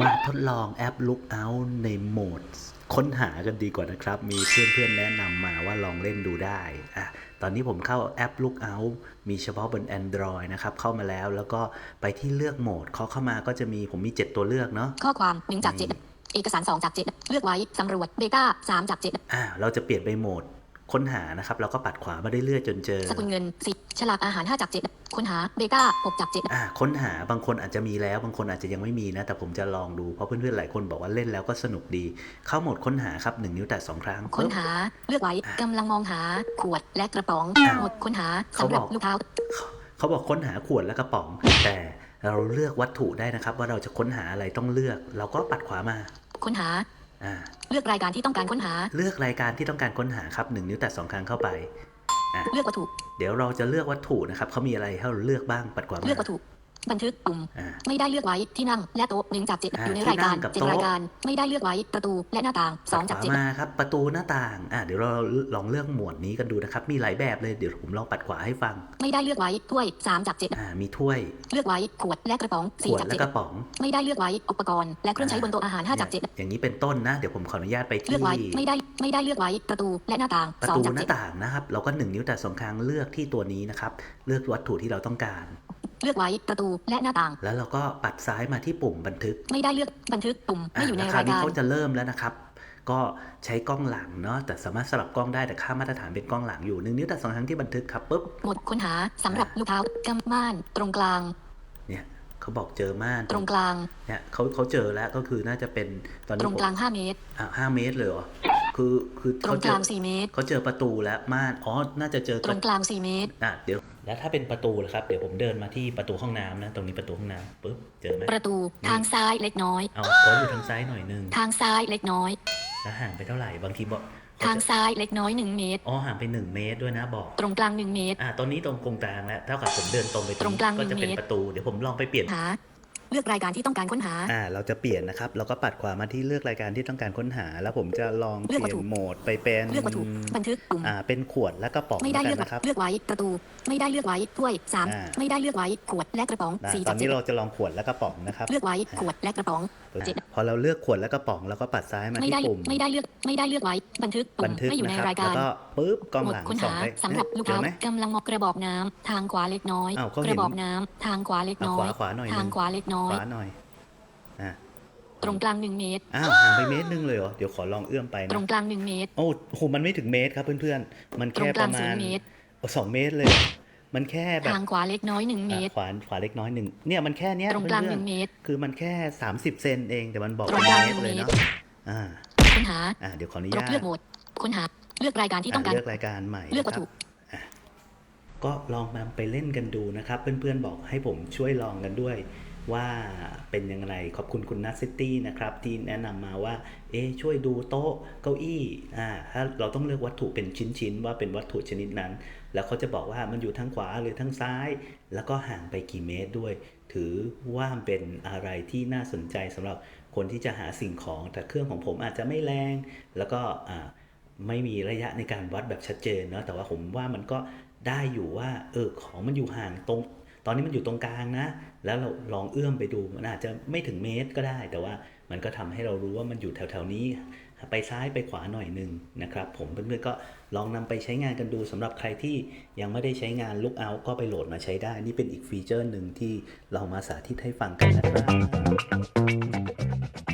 มาทดลองแอป Lookout ในโหมด ค้นหากันดีกว่านะครับ มีเพื่อนๆแนะนำมาว่าลองเล่นดูได้อะตอนนี้ผมเข้าแอป Lookout มีเฉพาะบน Android นะครับ เข้ามาแล้วแล้วก็ไปที่เลือกโหมดเขาเข้ามาก็จะมีผมมี 7 ตัวเลือกเนาะข้อความ1จาก7เอกสาร 2 จาก 7 เลือกไว้สำรวจเบต้า3จาก 7 อ่าเราจะเปลี่ยนไปโหมด ค้นหานะครับเราก็ปัดขวามาเรื่อยๆจนเจอสกุลเงิน10ฉลากอาหาร5จาก7ค้นหาเบต้า6จาก7อ่าค้นหาบางคนอาจจะมีแล้วบางคนอาจจะยังไม่มีนะ แต่ผมจะลองดูเพราะเพื่อนๆหลายคนบอกว่าเล่นแล้วก็สนุกดี เข้าโหมดค้นหาครับหนึ่งนิ้วแตะสองครั้ง ค้นหาเลือกไว้อะกำลังมองหาขวดและกระป๋องอ้าวหมดค้นหาเขาสำหรับบอกลูกเท้าเขาเขาบอกค้นหาขวดและกระป๋อง แต่เราเลือกวัตถุได้นะครับ ว่าเราจะค้นหาอะไรต้องเลือก เราก็ปัดขวามา ค้นหา อ่าเลือกรายการที่ต้องการค้นหา เลือกรายการที่ต้องการค้นหาครับหนึ่งนิ้วแตะสองครั้งเข้าไปเลือกวัตถุ เดี๋ยวเราจะเลือกวัตถุนะครับเขามีอะไรให้เราเลือกบ้างปัดขวามาเลือกวัตถุ บันทึกปุ่มอ่าไม่ได้เลือกไว้ที่นั่งและโต๊ะหนึ่งจากเจ็ดอ่าอยู่ในที่รายการนั่งกับเจ็ดโต๊ะรายการ ไม่ได้เลือกไว้ประตูและหน้าต่างสองปัจาดกขวาเจ็ดมาครับ ประตูหน้าต่างอ่าเดี๋ยวเราลองเลือกหมวดนี้กันดูนะครับ มีหลายแบบเลยเดี๋ยวผมลองปัดขวาให้ฟัง ไม่ได้เลือกไว้ถ้วยสามจากเจ็ดอ่ามีถ้วย เลือกไว้ขวดและกระป๋องขสี่วดจากและเจ็ดกระป๋องไม่ได้เลือกไว้อุปกรณ์และเครื่องใช้บนโต๊ะอาหารห้าจากเจ็ดอย่างนี้เป็นต้นนะเดี๋ยวผมขออนุญาตไปเลืที่อกไว้ไม่ได้ไม่ได้เลือกไว้ประตูและหน้าต่างประสองตูจากหเจ็น้าดต่างนะครับเราก็หนึ่งนิ้วแต่สองครั้งเลือกที่ตัวนี้นะครับเลือกวัตถุที่เราต้องการ เลือกไว้ประตูและหน้าต่าง แล้วเราก็ปัดซ้ายมาที่ปุ่มบันทึก ไม่ได้เลือกบันทึกปุ่มไม่อยู่ในอะแล้วคราราวยนี้การเขาจะเริ่มแล้วนะครับ ก็ใช้กล้องหลังเนาะแต่สามารถสลับกล้องได้แต่ค่ามาตรฐานเป็นกล้องหลังอยู่หนึ่งนิ้วแต่สองครั้งที่บันทึกครับปุ๊บหมดค้นหาสำหรับลูกเท้ากำม่านตรงกลาง เนี่ยเขาบอกเจอม่านตรงกลางเนี่ยเขาเขาเจอแล้วก็คือน่าจะเป็นตอนตนี้รงผมกลาง5เมตรอะห้าเมตรเลยเหรอคือคือตรเขางเจกอลาง4เมตรเขาเจอประตูและม่านอ๋อน่าจะเจอตรงกลาง4เมตรอะเดี๋ยว แล้วถ้าเป็นประตูล่ะครับ เดี๋ยวผมเดินมาที่ประตูห้องน้ำนะ ตรงนี้ประตูห้องน้ำปุ๊บเจอไหมประตูนี่ทางซ้ายเล็กน้อย เอาเขาอยู่ทางซ้ายหน่อยนึงทางซ้ายเล็กน้อย แล้วห่างไปเท่าไหร่บางทีบอกทางซ้ายเล็กน้อย1เมตร อ๋อห่างไปหนึ่งเมตรด้วยนะบอก ตรงกลาง1เมตร อ่าตอนนี้ตรงกงกลางแล้วเท่ากับผมเดินตรงไปตรงกลางก็จะเป็นหนึ่งเมตร ประตูเดี๋ยวผมลองไปเปลี่ยน หา เลือกรายการที่ต้องการค้นหา อ่า เราจะเปลี่ยนนะครับ เราก็ปัดขวามาที่เลือกรายการที่ต้องการค้นหา แล้วผมจะลองเปเลือกวัลี่ตยถุนโหมดไปเป็นเลือกวัตถุบันทึกปุ่มอ่า เป็นขวดและกระป๋องไม่ได้แล้วเลืกัอกนนะครับ เลือกไว้ประตู ไม่ได้เลือกไว้ถ้วยสามอ่าไม่ได้เลือกไว้ขวดและกระป๋องอ่าสี่ตอจานกนี้เจ็ดเราจะลองขวดและกระป๋องนะครับเลือกไว้ขวดและกระป๋องเจ็ดพอเราเลือกขวดและกระป๋องเราก็ปัดซ้ายมาไม่ที่ได้ปุ่มไม่ได้เลือกไม่ได้เลือกไว้บันทึกปุ่บัมนทึกไม่อยู่นะในครับรายแล้กาวรก็ปุ๊บกล้องหมดหลังค้นส่องหาไปสำหรับลูกเจอเท้าไหมกำลังมองกระบอกน้ำทางขวาเล็กน้อยอ้าวเขากเห็นระบอกน้ำทางขวาเล็กเอาน้ขอวายขวาหน่อยหทานึงงขวาเล็กน้อยขวาหน่อยอะตรงกลางหนึ่งเมตร อ้าวห่างไปเมตรหนึงเลยเหรอ เดี๋ยวขอลองเอื้อมไปตนะ รงกลางหนึ่งเมตร โอ้โหมันไม่ถึงเมตรครับเพื่อนๆ มันตรงแค่กปลางระศูมาณนย์เมตร โอ้สองเมตรเลยเหรอมันแค่แบบทางขวาเล็กน้อยหนึ่งเมตรอะขวาขวาเล็กน้อยหนึ่งเนี่ยมันแค่เนี้ยตรงกลางหเพื่อนึ่นงเมตร ๆคือมันแค่ 30 เซนเองแต่มันบอกตรเป็งนกลางเมตรเลยหนึ่งเนาะเมตรอ่าค้นหาอ่าเดี๋ยวขออนุกญาดตเลือกโหมด ค้นหา เลือกรายการที่ต้องการอะเลือกรายการใหม่เลือกวัตถุ นะครับอะก็ลองนำไปเล่นกันดูนะครับ เพื่อนๆบอกให้ผมช่วยลองกันด้วย ว่าเป็นยังไงขอบคุณคุณนัทซิตี้นะครับ ที่แนะนำมาว่า เอ๊ช่วยดูโต๊ะเก้าอี้อ่าถ้าเราต้องเลือกวัตถุเป็นชิ้นๆ ว่าเป็นวัตถุชนิดนั้น แล้วเขาจะบอกว่ามันอยู่ทางขวาหรือทางซ้าย แล้วก็ห่างไปกี่เมตรด้วย ถือว่าเป็นอะไรที่น่าสนใจสำหรับคนที่จะหาสิ่งของแต่เครื่องของผมอาจจะไม่แรง แล้วก็อ่าไม่มีระยะในการวัดแบบชัดเจนเนาะแต่ว่าผมว่ามันก็ได้อยู่ว่าเออของมันอยู่ห่างตรง ตอนนี้มันอยู่ตรงกลางนะ แล้วเราลองเอื้อมไปดู มันอาจจะไม่ถึงเมตรก็ได้ แต่ว่ามันก็ทำให้เรารู้ว่ามันอยู่แถวๆนี้ ไปซ้ายไปขวาหน่อยหนึ่งนะครับ ผมเพื่อนๆก็ลองนำไปใช้งานกันดูสำหรับใครที่ยังไม่ได้ใช้งาน Lookout ก็ไปโหลดมาใช้ได้ นี่เป็นอีกฟีเจอร์หนึ่งที่เรามาสาธิตให้ฟังกันนะครับ